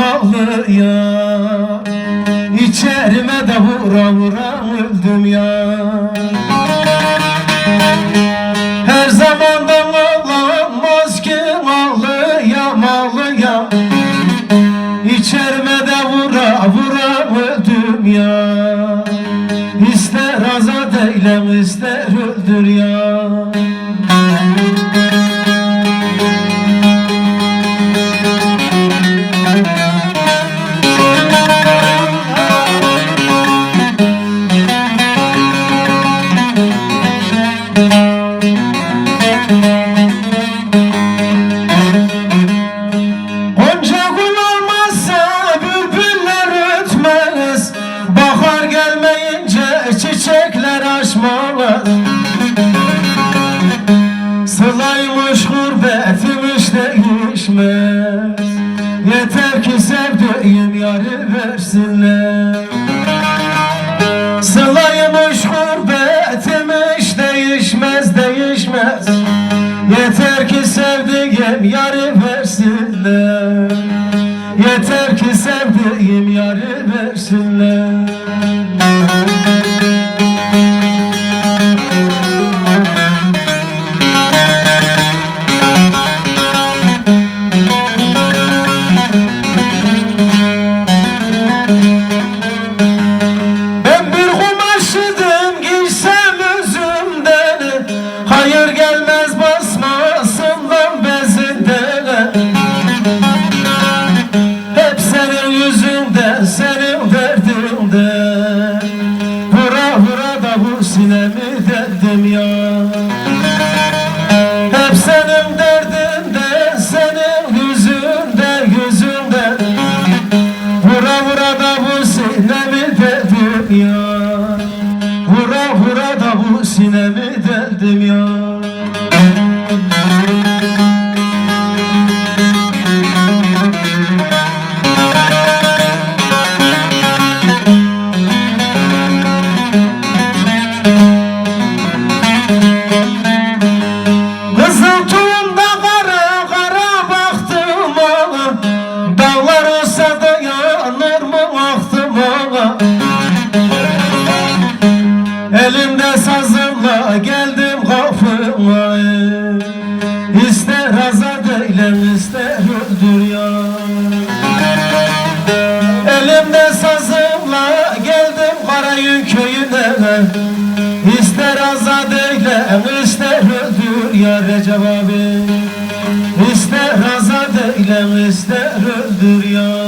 ağlıya İçerime de vura vura öldüm ya. Her zaman da ağlanmaz ki ağlıya ağlıya İçerime de vura vura öldüm ya. İster azat eylem ister öldür ya çiçekler açmaz Sılaymış gurbetim değişmez Yeter ki sevdiğim yarı versinler. Sılaymış gurbetim hiç değişmez değişmez. Yeter ki sevdiğim yarı versinler. Yeter ki sevdiğim yarı versinler deldim ya Sazımla geldim kapıma. İster azat eylem ister öldür ya. Elimde sazımla geldim Karayün köyüne. İster azat eylem ister öldür ya Recep abi. İster azat eylem ister öldür ya